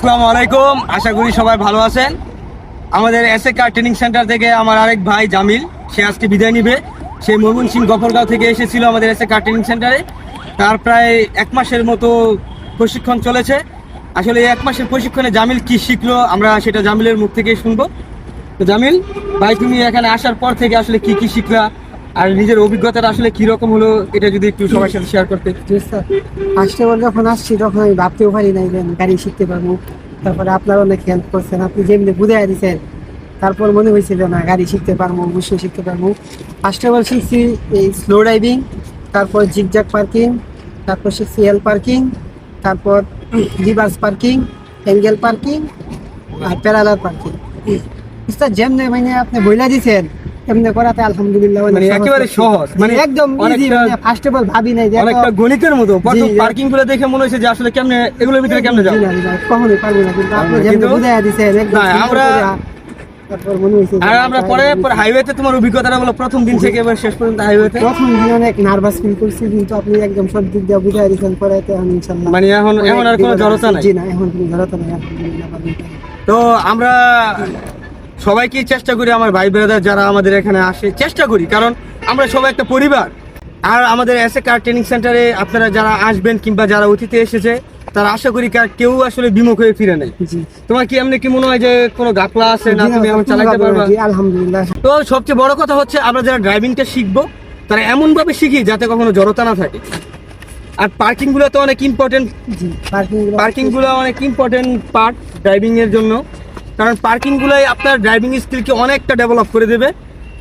আসসালামু আলাইকুম। আশা করি সবাই ভালো আছেন। আমাদের S A car training centre থেকে আমার আরেক ভাই জামিল, সে আজকে বিদায় নিবে। সে ময়মনসিংহ গফরগাঁও থেকে এসেছিল আমাদের এস এ কার ট্রেনিং সেন্টারে। তার প্রায় এক মাসের মতো প্রশিক্ষণ চলেছে। আসলে এই এক মাসের প্রশিক্ষণে জামিল কি শিখলো, আমরা সেটা জামিলের মুখ থেকে শুনব। তো জামিল, ভাই, তুমি এখানে আসার পর থেকে আসলে কি কি শিখলা? আর নিজের অভিজ্ঞতাটা আসলে কি রকম হলো, এটা যদি একটু সবার সাথে শেয়ার করতে। ফার্স্টে বল যখন আসছি, তখন আমি ভাবতেও পারি নাই যে আমি গাড়ি শিখতে পারব। তারপরে আপনারা অনেক হেল্প করছেন, আপনি যেমনি বুঝাই দিচ্ছেন তারপর মনে হয়েছিল না, গাড়ি শিখতে পারব, অবশ্যই শিখতে পারব। ফার্স্ট অফ অল শিখছি এই স্লো ড্রাইভিং তারপর জিগজ্যাগ পার্কিং তারপর শিখছি এল পার্কিং তারপর রিভার্স পার্কিং অ্যাঙ্গেল পার্কিং আর প্যারালার পার্কিং স্যার যেমনি মানে আপনি বইলা দিছেন এমনি করাতে আলহামদুলিল্লাহ মানে একেবারে সহজ মানে মানে একদম ইজি মানে ফার্স্ট অফ অল ভাবি নাই যে অনেকটা গণিতের মতো জি। পার্কিংগুলো দেখে মনে হচ্ছে যে আসলে কেমনে এগুলোর ভিতরে কেমনে যাব? কখনোই পারব না কিন্তু আপনি যেমনি বুঝাইয়া দিছেন একদম আমরা- হয়েছে আর আমরা পরে পরে হাইওয়েতে তোমার অভিজ্ঞতাটা বলো প্রথম দিন থেকে এবার শেষ পর্যন্ত হাইওয়েতে প্রথম দিন অনেক নার্ভাস ফিল করছি কিন্তু আপনি একদম সব দিক দিয়ে বুঝাই দিয়েছেন পরে আমি মানে এখন এখন আর কোনো জড়তা নাই? জি না এখন কোনো জড়তা নাই আলহামদুলিল্লাহ তো আমরা সবাইকে চেষ্টা করি আমার ভাই ব্রাদার যারা আমাদের এখানে আসে চেষ্টা করি কারণ আমরা সবাই একটা পরিবার। আর আমাদের এস এ কার ট্রেনিং সেন্টারে আপনারা যারা আসবেন কিংবা যারা অতিথি এসেছে তারা আশা করি কার কেউ আসলে বিমুখ হয়ে ফিরে নেই। তোমার কি এমনি কি মনে হয় যে কোনো গাফলা আছে না তুমি এখন চালাতে পারবা? আলহামদুলিল্লাহ। তো সবচেয়ে বড় কথা হচ্ছে আমরা যারা ড্রাইভিংটা শিখব তারা এমন ভাবে শিখি যাতে কখনো জড়তা না থাকে। আর পার্কিংগুলো তো অনেক ইম্পর্টেন্ট পার্কিং পার্কিংগুলো অনেক ইম্পর্টেন্ট পার্ট ড্রাইভিং এর জন্য। কারণ পার্কিং গুলাই আপনার ড্রাইভিং স্কিলকে অনেকটা ডেভেলপ করে দেবে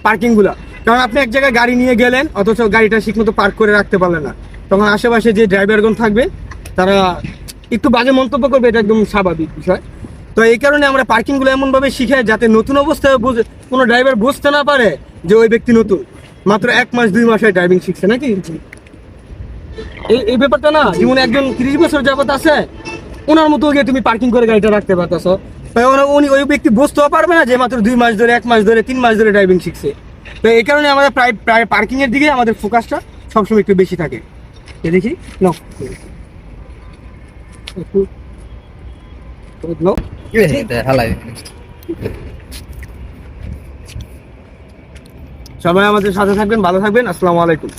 পার্কিংগুলা কারণ আপনি এক জায়গায় গাড়ি নিয়ে গেলেন, অথচ গাড়িটা ঠিকমতো পার্ক করে রাখতে পারলেন না। তখন আশেপাশে যে ড্রাইভারগণ থাকবে, তারা একটু বাজে মন্তব্য করবে, এটা একদম স্বাভাবিক বিষয়। তো এই কারণে আমরা পার্কিংগুলো এমন শিখাই যাতে নতুন অবস্থায় বুঝে কোনো ড্রাইভার বুঝতে না পারে যে ওই ব্যক্তি নতুন। মাত্র এক মাস, দুই মাসে ড্রাইভিং শিখছে নাকি? এই এই ব্যাপারটা না, জীবনে একজন তিরিশ বছর যাবত আছে ওনার মতো গিয়ে তুমি পার্কিং করে গাড়িটা রাখতে পারতেছো। উনি ওই ব্যক্তি বুঝতেও পারবে না যে মাত্র দুই মাস ধরে এক মাস ধরে তিন মাস ধরে ড্রাইভিং শিখছে। তো এই কারণে আমাদের প্রায় প্রায় পার্কিং এর দিকে আমাদের ফোকাসটা সবসময় একটু বেশি থাকে। এ দেখি নাও। সবাই আমাদের সাথে থাকবেন ভালো থাকবেন আসসালামু আলাইকুম।